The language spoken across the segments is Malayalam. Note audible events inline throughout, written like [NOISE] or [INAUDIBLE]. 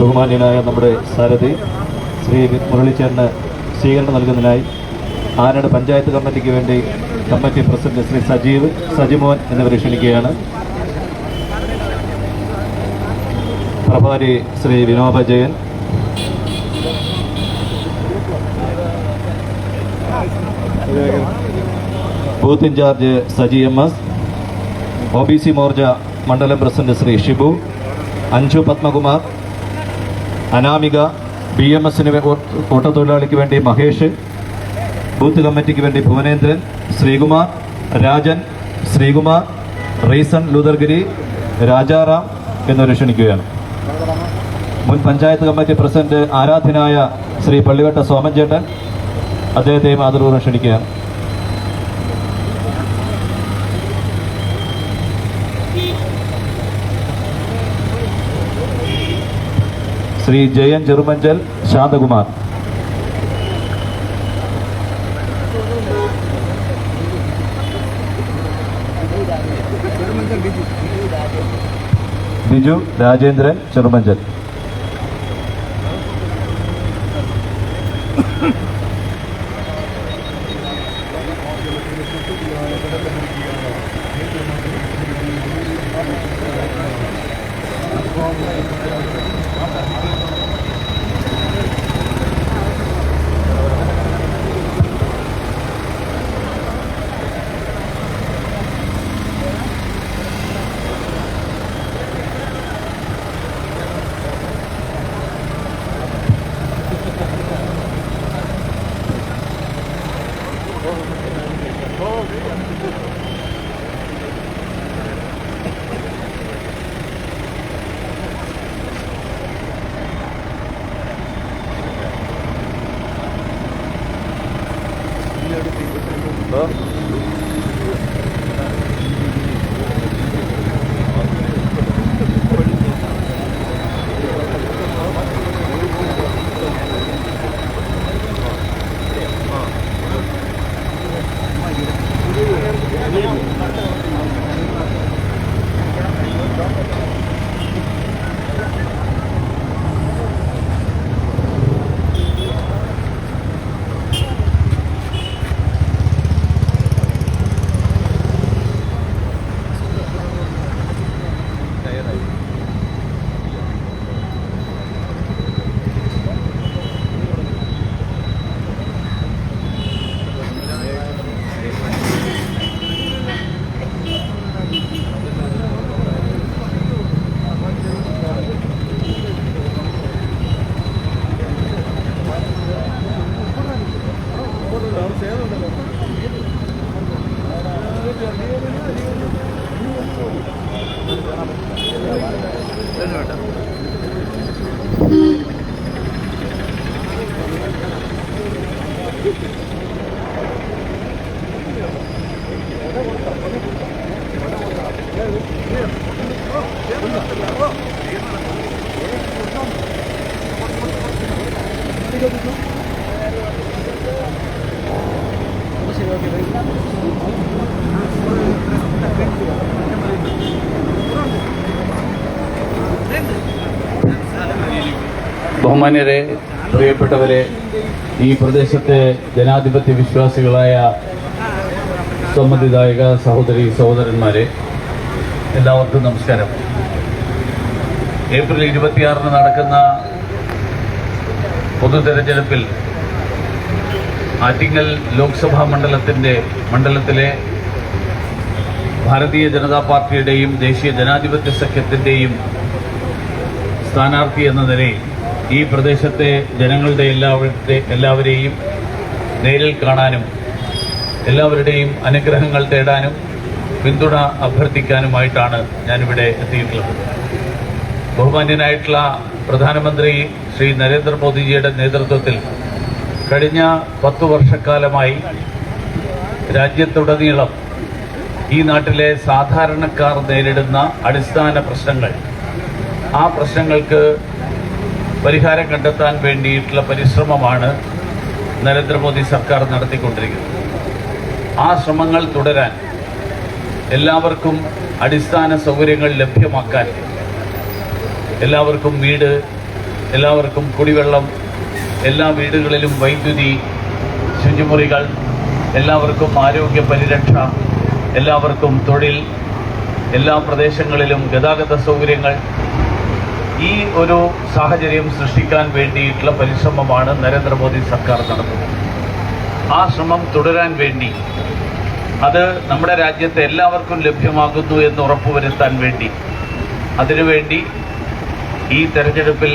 ബഹുമാന്യനായ നമ്മുടെ സാരഥി ശ്രീ മുരളിച്ചേട്ടന് സ്വീകരണം നൽകുന്നതിനായി ആനട് പഞ്ചായത്ത് കമ്മിറ്റിക്ക് വേണ്ടി കമ്മിറ്റി പ്രസിഡന്റ് ശ്രീ സജീവ് സജിമോൻ എന്നിവരെ ക്ഷണിക്കുകയാണ്. പ്രഭാരി Shri Vinoba Jayan. Booth in charge Saji M S. O B C Morcha മണ്ഡലം president Shri Shibu. Anju Padmakumar. Anamika B M എസിന് ഓട്ടത്തൊഴിലാളിക്ക് വേണ്ടി മഹേഷ് ബൂത്ത് കമ്മിറ്റിക്ക് വേണ്ടി ഭുവനേന്ദ്രൻ ശ്രീകുമാർ രാജൻ ശ്രീകുമാർ റീസൺ ലൂതർഗിരി രാജാറാം എന്നിവരെ ക്ഷണിക്കുകയാണ്. മുൻ പഞ്ചായത്ത് കമ്മിറ്റി പ്രസിഡന്റ് ആരാധനായ ശ്രീ പള്ളിവട്ട സോമൻ ചേട്ടൻ ആദരപൂർവം ക്ഷണിക്കുകയാണ്. ശ്രീ ജയൻ ചെറുമഞ്ചൽ ശാന്തകുമാർ ബിജു രാജേന്ദ്രൻ ചെറുമഞ്ചൽ [LAUGHS] ബഹുമാന്യരെ പ്രിയപ്പെട്ടവരെ ഈ പ്രദേശത്തെ ജനാധിപത്യ വിശ്വാസികളായ സമ്മതിദായക സഹോദരി സഹോദരന്മാരെ എല്ലാവർക്കും നമസ്കാരം. ഏപ്രിൽ ഇരുപത്തിയാറിന് നടക്കുന്ന പൊതു തെരഞ്ഞെടുപ്പിൽ ആറ്റിങ്ങൽ ലോക്സഭാ മണ്ഡലത്തിന്റെ മണ്ഡലത്തിലെ ഭാരതീയ ജനതാ പാർട്ടിയുടെയും ദേശീയ ജനാധിപത്യ സഖ്യത്തിന്റെയും സ്ഥാനാർത്ഥി എന്ന നിലയിൽ ഈ പ്രദേശത്തെ ജനങ്ങളുടെ എല്ലാവരുടെ എല്ലാവരെയും നേരിൽ കാണാനും എല്ലാവരുടെയും അനുഗ്രഹങ്ങൾ തേടാനും പിന്തുണ അഭ്യർത്ഥിക്കാനുമായിട്ടാണ് ഞാനിവിടെ എത്തിയിട്ടുള്ളത്. ബഹുമാന്യനായിട്ടുള്ള പ്രധാനമന്ത്രി ശ്രീ നരേന്ദ്രമോദിജിയുടെ നേതൃത്വത്തിൽ കഴിഞ്ഞ പത്തു വർഷക്കാലമായി രാജ്യത്തുടനീളം ഈ നാട്ടിലെ സാധാരണക്കാർ നേരിടുന്ന അടിസ്ഥാന പ്രശ്നങ്ങൾ. ആ പ്രശ്നങ്ങൾക്ക് പരിഹാരം കണ്ടെത്താൻ വേണ്ടിയിട്ടുള്ള പരിശ്രമമാണ് നരേന്ദ്രമോദി സർക്കാർ നടത്തിക്കൊണ്ടിരിക്കുന്നത്. ആ ശ്രമങ്ങൾ തുടരാൻ എല്ലാവർക്കും അടിസ്ഥാന സൗകര്യങ്ങൾ ലഭ്യമാക്കാൻ എല്ലാവർക്കും വീട് എല്ലാവർക്കും കുടിവെള്ളം എല്ലാ വീടുകളിലും വൈദ്യുതി ശുചിമുറികൾ എല്ലാവർക്കും ആരോഗ്യ പരിരക്ഷ എല്ലാവർക്കും തൊഴിൽ എല്ലാ പ്രദേശങ്ങളിലും ഗതാഗത സൗകര്യങ്ങൾ. ഈ ഒരു സാഹചര്യം സൃഷ്ടിക്കാൻ വേണ്ടിയിട്ടുള്ള പരിശ്രമമാണ് നരേന്ദ്രമോദി സർക്കാർ നടത്തുന്നത്. ആ ശ്രമം തുടരാൻ വേണ്ടി അത് നമ്മുടെ രാജ്യത്തെ എല്ലാവർക്കും ലഭ്യമാകുന്നു എന്ന് ഉറപ്പുവരുത്താൻ വേണ്ടി അതിനുവേണ്ടി ഈ തെരഞ്ഞെടുപ്പിൽ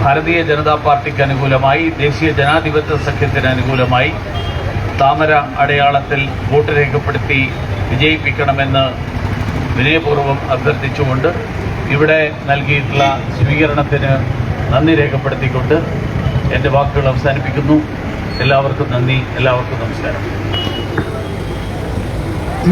ഭാരതീയ ജനതാ പാർട്ടിക്ക് അനുകൂലമായി ദേശീയ ജനാധിപത്യ സഖ്യത്തിന് അനുകൂലമായി താമര അടയാളത്തിൽ വോട്ട് രേഖപ്പെടുത്തി വിജയിപ്പിക്കണമെന്ന് വിനയപൂർവം അഭ്യർത്ഥിച്ചുകൊണ്ട് ഇവിടെ നൽകിയിട്ടുള്ള സ്വീകരണത്തിന് നന്ദി രേഖപ്പെടുത്തിക്കൊണ്ട് എന്റെ വാക്കുകൾ അവസാനിപ്പിക്കുന്നു. എല്ലാവർക്കും നന്ദി എല്ലാവർക്കും നമസ്കാരം. ഈ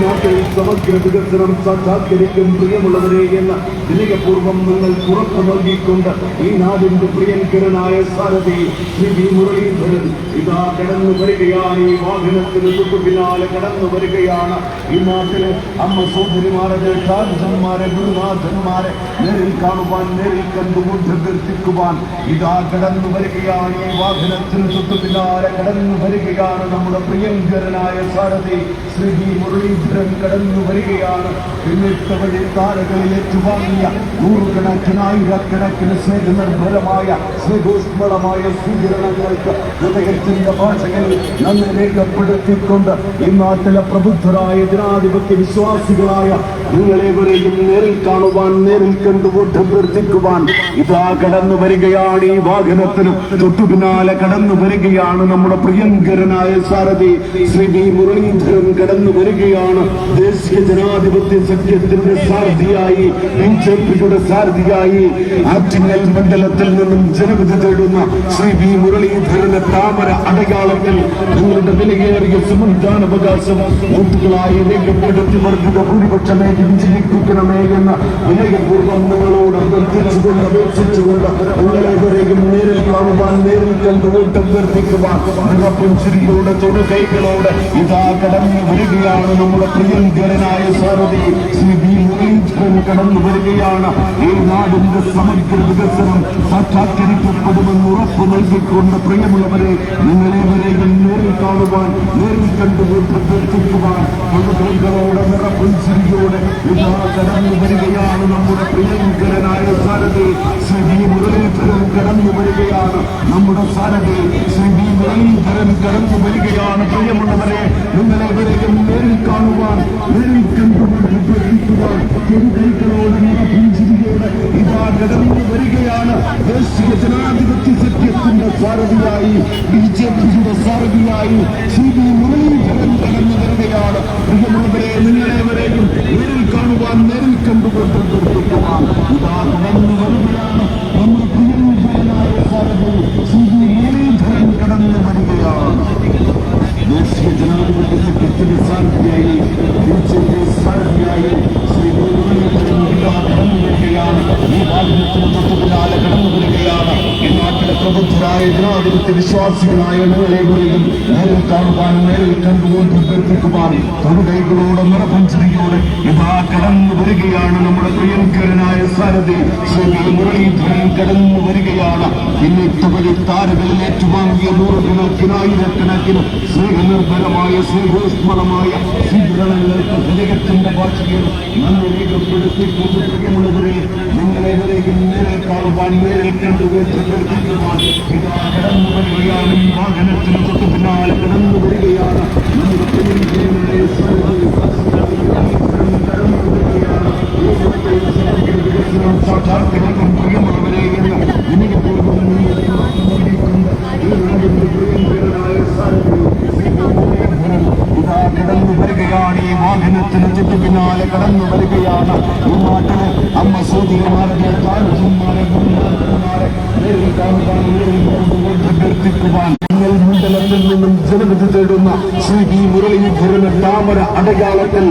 നാട്ടിൽ സമഗ്ര വികസനം സാക്ഷാത്കരിക്കും പ്രിയമുള്ളവരെ എന്ന് വിനയപൂർവം നിങ്ങൾ ഉറപ്പു നൽകിക്കൊണ്ട് ഈ നാടിന്റെ പ്രിയങ്കരനായ സാരഥി ശ്രീ വി മുരളീധരൻ ഇതാ കടന്നു വരികയാണ്. ഈ വാഹനത്തിന് തൊട്ടു പിന്നാലെ കടന്നു വരികയാണ്. ഈ നാട്ടിലെ അമ്മ സഹോദരിമാരെ ഷാജന്മാരെ ഗുരുനാഥന്മാരെ നേരിൽ കാണുവാൻ നേരിൽ കണ്ടു അഭ്യർത്ഥിക്കുവാൻ ഇതാ കടന്നു വരികയാണ്. ഈ വാഹനത്തിന് തൊട്ടു പിന്നാലെ കടന്നു വരികയാണ് നമ്മുടെ പ്രിയങ്കരനായ സാരഥി ശ്രീ മുരളീധരൻ കടന്നു വരികയാണ്. എന്നിട്ട് വഴി താരകളിൽ ഏറ്റുവാങ്ങിയ നൂറുകണക്കിനായിരക്കണക്കിന് സ്നേഹനിർഭരമായ സ്നേഹോഷ്മളമായ സ്വീകരണങ്ങൾക്ക് ഹൃദയത്തിന്റെ ഭാഷകൾ നന്ദി രേഖപ്പെടുത്തിക്കൊണ്ട് ഇന്നാട്ടിലെ പ്രബുദ്ധരായ ജനാധിപത്യ വിശ്വാസികളായ നിങ്ങളെവരെയും നേരിൽ കാണുവാൻ നേരിൽ കണ്ടുകൊണ്ട് അഭ്യർത്ഥിക്കുവാൻ ഇതാ കടന്നു വരികയാണ് ഈ വാഹനത്തിന്. തൊട്ടു പിന്നാലെ കടന്നു വരികയാണ് നമ്മുടെ പ്രിയങ്കരനായ സാരഥി ശ്രീ വി മുരളീധരൻ കടന്നു വരികയാണ്. ദേശീയ ജനാധിപത്യ സഖ്യത്തിന്റെ സാരഥിയായി ബി ജെ പിയുടെ സാരഥിയായി ആറ്റിങ്ങൽ മണ്ഡലത്തിൽ നിന്നും ജനവിധി തേടുന്ന ശ്രീ വി മുരളീധരന്റെ താമര അടയാളത്തിൽ നിങ്ങളുടെ വിലയേറിയ സുമുദ്ധാനവകാശം വോട്ടുകളായി രേഖപ്പെടുത്തി വർദ്ധിത ഭൂരിപക്ഷമേ വിജയിപ്പിക്കണമേ എന്ന് വിനയപൂർവം നിങ്ങളോട് അഭ്യർത്ഥിച്ചുകൊണ്ട് അപേക്ഷിച്ചുകൊണ്ട് നിങ്ങളെവരെയും നേരിൽ കാണുവാൻ നേരിൽ കണ്ട് വോട്ട് അഭ്യർത്ഥിക്കുവാൻ നിറപ്പുഞ്ചിരിയോടെ തൊടുകൈകളോടെ ഇതാ കടന്നു വരികയാണ് നമ്മുടെ പ്രിയങ്കരനായ സാരഥി ശ്രീ വി മുരളീധരൻ കടന്നു വരികയാണ് ഈ നാടിന്റെ സമഗ്ര വികസനം സാക്ഷാത്കരിക്കപ്പെടുമെന്ന് ഉറപ്പു നൽകിക്കൊണ്ട് പ്രിയമുള്ളവരെ നിങ്ങളേവരെയും നേരിൽ കാണുവാൻ നേരിൽ കണ്ടു അഭ്യർത്ഥിക്കുവാൻ തൊടുകൈകളോടെ നിറപ്പുഞ്ചിരിയോടെ ഇതാ കടന്നു വരികയാണ് നമ്മുടെ പ്രിയങ്കരനായ സാരഥി ശ്രീ വി. മുരളീധരൻ കടന്നു വരികയാണ്. നമ്മുടെ സാരഥി ശ്രീ വി. മുരളീധരൻ കടന്നു വരികയാണ്. പ്രിയമുള്ളവരെ നിങ്ങളെവരെയും നേരിൽ കാണുവാൻ നേരിൽ കണ്ടുകൊണ്ട് തൊടുകൈകളോടെ നിറപ്പുഞ്ചിരിയോടെ ഇതാ കടന്നു വരികയാണ്. ദേശീയ ജനാധിപത്യ സഖ്യത്തിന്റെ സാരഥിയായി ബി ജെ പിയുടെ സാരഥിയായി സി പി മുരളീധരൻ കടന്നു വരികയാണ് അഭ്യർത്ഥിക്കുവാൻ തൊടുകൈകളോടെ നിറപഞ്ചരിയോടെ ഇതാ കടന്നു വരികയാണ് നമ്മുടെ പ്രിയങ്കരനായ സാരഥി. ശ്രീ മുരളീധരൻ കടന്നു വരികയാണ്. വഴി താരകളിൽ ഏറ്റുവാങ്ങിയ നൂറുകണക്കിന് ആയിരക്കണക്കിന് സ്നേഹനിർഭരമായ സ്നേഹോഷ്മളമായ സ്വീകരണങ്ങൾക്ക് ഹൃദയത്തിന്റെ ഭാഷയിൽ നന്ദി രേഖപ്പെടുത്തിക്കൊണ്ട് പ്രിയമുള്ളവരെ നിങ്ങളെവരെയും നേരിൽ കാണുവാൻ നേരിൽ കണ്ടുകൊണ്ട് അഭ്യർത്ഥിക്കുവാൻ ഇതാ കടന്നു വരികയാണ്. ഈ വാഹനത്തിന് തൊട്ടു പിന്നാലെ കടന്നു വരികയാണ് നമ്മുടെ പ്രിയങ്കരനായ സാരഥി. Thank you. താമര അടയാളത്തിൽ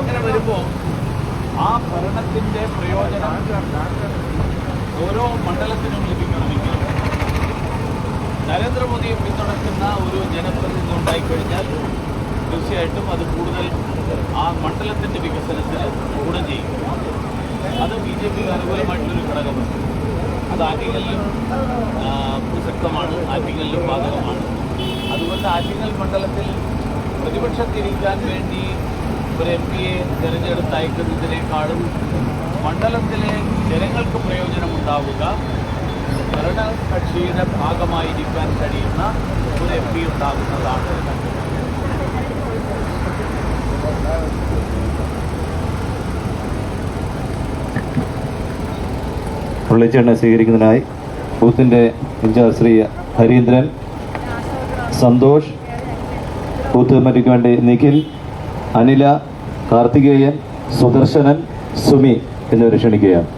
നിങ്ങളുടെ വരുമ്പോൾ ആ ഭരണത്തിന്റെ പ്രയോജനം ഓരോ മണ്ഡലത്തിനും ലഭിക്കണമെങ്കിൽ നരേന്ദ്രമോദിയെ പിന്തുണയ്ക്കുന്ന ഒരു ജനപ്രതിനിധി ഉണ്ടായിക്കഴിഞ്ഞാൽ തീർച്ചയായിട്ടും അത് കൂടുതൽ ആ മണ്ഡലത്തിന്റെ വികസനത്തിൽ ഗുണം ചെയ്യും. അത് ബി ജെ പിക്ക് അനുകൂലമായിട്ടുള്ളൊരു ഘടകമാണ്. അത് ആറ്റിങ്ങലിലും പ്രസക്തമാണ്. ആറ്റിങ്ങലിലും ബാധകമാണ്. അതുകൊണ്ട് ആറ്റിങ്ങൽ മണ്ഡലത്തിൽ പ്രതിപക്ഷത്തിരിക്കാൻ വേണ്ടി ഒരു എം പിയെ തിരഞ്ഞെടുത്ത് അയക്കുന്നതിനേക്കാളും മണ്ഡലത്തിലെ ജനങ്ങൾക്ക് പ്രയോജനമുണ്ടാവുക. ഭരണകക്ഷിയുടെ ഭാഗമായിരിക്കാൻ കഴിയുന്ന ഒരു എം പി ഉണ്ടാകുന്നതാണ്. പുള്ളിച്ചെണ്ണ സ്വീകരിക്കുന്നതിനായി ബൂത്തിന്റെ in charge Shri Harindran Santhosh booth കമ്മിറ്റിക്ക് വേണ്ടി നിഖിൽ അനില കാർത്തികേയൻ സുദർശനൻ സുമി എന്നിവരെ ക്ഷണിക്കുകയാണ്.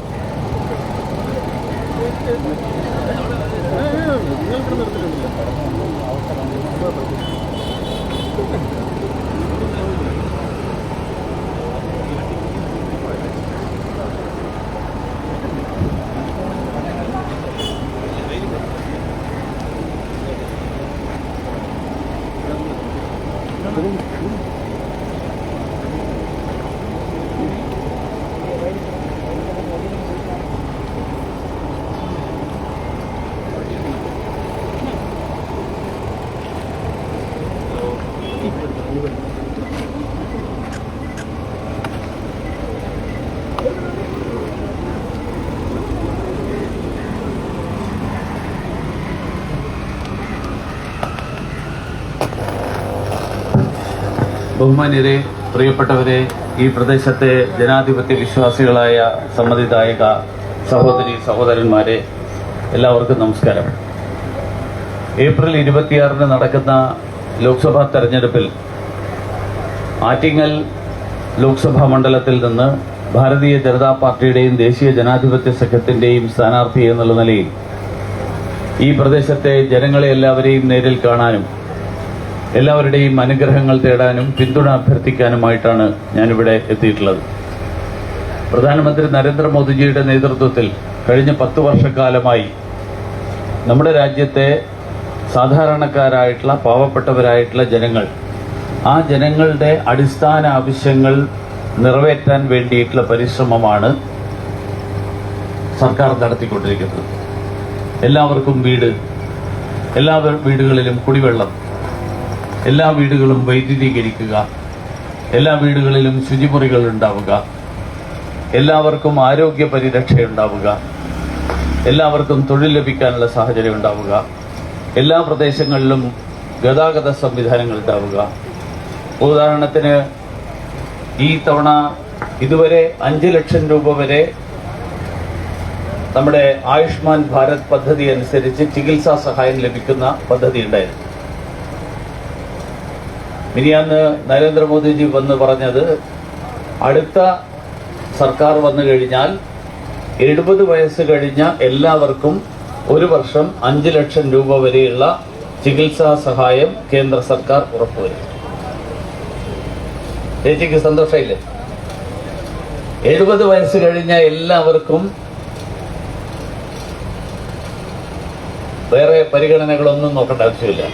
ബഹുമാന്യരെ പ്രിയപ്പെട്ടവരെ ഈ പ്രദേശത്തെ ജനാധിപത്യ വിശ്വാസികളായ സമ്മതിദായക സഹോദരി സഹോദരന്മാരെ എല്ലാവർക്കും നമസ്കാരം. ഏപ്രിൽ ഇരുപത്തിയാറിന് നടക്കുന്ന ലോക്സഭാ തെരഞ്ഞെടുപ്പിൽ ആറ്റിങ്ങൽ ലോക്സഭാ മണ്ഡലത്തിൽ നിന്ന് ഭാരതീയ ജനതാ പാർട്ടിയുടെയും ദേശീയ ജനാധിപത്യ സഖ്യത്തിന്റെയും സ്ഥാനാർത്ഥി എന്നുള്ള നിലയിൽ ഈ പ്രദേശത്തെ ജനങ്ങളെ എല്ലാവരെയും നേരിൽ കാണാനും എല്ലാവരുടെയും അനുഗ്രഹങ്ങൾ തേടാനും പിന്തുണ അഭ്യർത്ഥിക്കാനുമായിട്ടാണ് ഞാനിവിടെ എത്തിയിട്ടുള്ളത്. പ്രധാനമന്ത്രി നരേന്ദ്രമോദിജിയുടെ നേതൃത്വത്തിൽ കഴിഞ്ഞ പത്ത് വർഷക്കാലമായി നമ്മുടെ രാജ്യത്തെ സാധാരണക്കാരായിട്ടുള്ള പാവപ്പെട്ടവരായിട്ടുള്ള ജനങ്ങൾ ആ ജനങ്ങളുടെ അടിസ്ഥാന ആവശ്യങ്ങൾ നിറവേറ്റാൻ വേണ്ടിയിട്ടുള്ള പരിശ്രമമാണ് സർക്കാർ നടത്തിക്കൊണ്ടിരിക്കുന്നത്. എല്ലാവർക്കും വീട് എല്ലാ വീടുകളിലും കുടിവെള്ളം എല്ലാ വീടുകളും വൈദ്യുതീകരിക്കുക. എല്ലാ വീടുകളിലും ശുചിമുറികൾ ഉണ്ടാവുക. എല്ലാവർക്കും ആരോഗ്യ പരിരക്ഷ ഉണ്ടാവുക. എല്ലാവർക്കും തൊഴിൽ ലഭിക്കാനുള്ള സാഹചര്യം ഉണ്ടാവുക. എല്ലാ പ്രദേശങ്ങളിലും ഗതാഗത സംവിധാനങ്ങൾ ഉണ്ടാവുക. ഉദാഹരണത്തിന് ഈ തവണ ഇതുവരെ അഞ്ച് ലക്ഷം രൂപ വരെ നമ്മുടെ ആയുഷ്മാൻ ഭാരത് പദ്ധതി അനുസരിച്ച് ചികിത്സാ സഹായം ലഭിക്കുന്ന പദ്ധതി ഉണ്ടായിരുന്നു. മിനിയാന്ന് നരേന്ദ്രമോദിജി വന്ന് പറഞ്ഞത് അടുത്ത സർക്കാർ വന്നു കഴിഞ്ഞാൽ എഴുപത് വയസ്സ് കഴിഞ്ഞ എല്ലാവർക്കും ഒരു വർഷം അഞ്ച് ലക്ഷം രൂപ വരെയുള്ള ചികിത്സാ സഹായം കേന്ദ്ര സർക്കാർ ഉറപ്പുവരും. ചേച്ചിക്ക് സന്തോഷമില്ലേ? എഴുപത് വയസ്സ് കഴിഞ്ഞ എല്ലാവർക്കും വേറെ പരിഗണനകളൊന്നും നോക്കേണ്ട ആവശ്യമില്ല.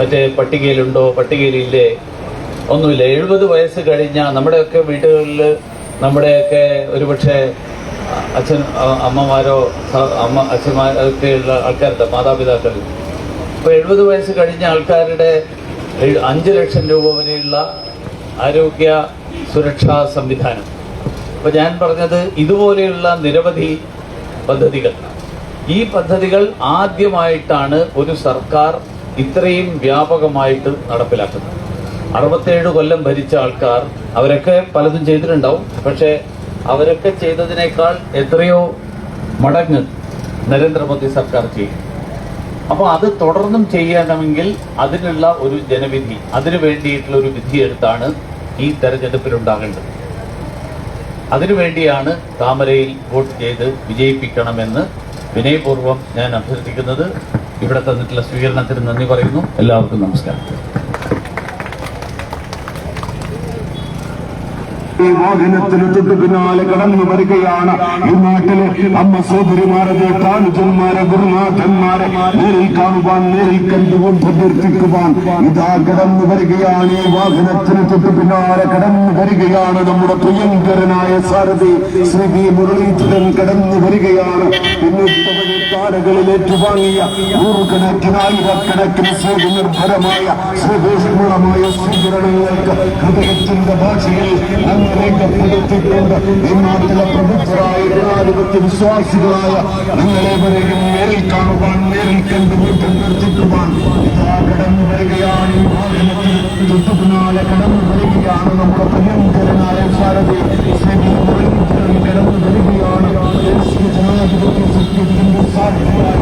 മറ്റേ പട്ടികയിലുണ്ടോ? പട്ടികയിലില്ലേ? ഒന്നുമില്ല. എഴുപത് വയസ്സ് കഴിഞ്ഞ നമ്മുടെയൊക്കെ വീടുകളിൽ നമ്മുടെയൊക്കെ ഒരുപക്ഷെ അച്ഛൻ അമ്മമാരോ അമ്മ അച്ഛന്മാരൊക്കെയുള്ള ആൾക്കാരുടെ മാതാപിതാക്കൾ. ഇപ്പോൾ എഴുപത് വയസ്സ് കഴിഞ്ഞ ആൾക്കാരുടെ അഞ്ച് ലക്ഷം രൂപ വരെയുള്ള ആരോഗ്യ സുരക്ഷാ സംവിധാനം. അപ്പോൾ ഞാൻ പറഞ്ഞത് ഇതുപോലെയുള്ള നിരവധി പദ്ധതികൾ. ഈ പദ്ധതികൾ ആദ്യമായിട്ടാണ് ഒരു സർക്കാർ ഇത്രയും വ്യാപകമായിട്ട് നടപ്പിലാക്കുന്നത് അറുപത്തേഴ് കൊല്ലം ഭരിച്ച ആൾക്കാർ അവരൊക്കെ പലതും ചെയ്തിട്ടുണ്ടാവും. പക്ഷേ അവരൊക്കെ ചെയ്തതിനേക്കാൾ എത്രയോ മടങ്ങ് നരേന്ദ്രമോദി സർക്കാർ ചെയ്യും അപ്പോൾ അത് തുടർന്നും ചെയ്യണമെങ്കിൽ അതിനുള്ള ഒരു ജനവിധി അതിനു വേണ്ടിയിട്ടുള്ള ഒരു വിധിയെടുത്താണ് ഈ തെരഞ്ഞെടുപ്പിലുണ്ടാകേണ്ടത്. അതിനുവേണ്ടിയാണ് താമരയിൽ വോട്ട് ചെയ്ത് വിജയിപ്പിക്കണമെന്ന് വിനയപൂർവം ഞാൻ അഭ്യർത്ഥിക്കുന്നത്. ഇവിടെ തന്നിട്ടുള്ള സ്വീകരണത്തിന് നന്ദി പറയുന്നു. എല്ലാവർക്കും നമസ്കാരം. ഈ വാഹനത്തിന് തൊട്ട് പിന്നാലെ കടന്നു വരികയാണ്. ഈ നാട്ടിലെ അമ്മ സോദരിമാരെ താനുജന്മാരെ ഗുരുനാഥന്മാരെ നേരിൽ കാണുവാൻ നേരിൽ കണ്ടുകൊണ്ട് അഭ്യർത്ഥിക്കുവാൻ ഇതാ കടന്നു വരികയാണ്. ഈ വാഹനത്തിന് തൊട്ട് പിന്നാലെ കടന്നു വരികയാണ് നമ്മുടെ പ്രിയങ്കരനായ സാരഥി ശ്രീ വി. മുരളീധരൻ കടന്നു വരികയാണ്. പിന്നിട്ടവരെ താരകളിൽ ഏറ്റുവാങ്ങിയ നൂറുകണക്കിനായിരക്കണക്കിന് ശ്രീ നിർഭരമായ ശ്രീ ശ്രീഭൂഷണമായ സ്വീകരണങ്ങൾക്ക് ഹൃദയത്തിന്റെ ഭാഷയിൽ അങ്ങ് രേഖപ്പെടുത്തിക്കൊണ്ട് ഈ നാട്ടിലെ പ്രബുദ്ധരായ ജനാധിപത്യ വിശ്വാസികളായ നിങ്ങളെവരെയും നേരിൽ കാണുവാൻ നേരിൽ കണ്ടു വീട്ടിൽ നിർത്തിക്കുവാൻ ഇതാ കടന്നു വരികയാണ് ഈ വാഹനത്തിൽ തൊട്ടു കടന്നു വരികയാണ് നമ്മുടെ പ്രിയങ്കരനായ ഭാരതി കടന്നു വരികയാണ്. ജനാധിപത്യ സത്യത്തിന്റെ സാരഥിയായി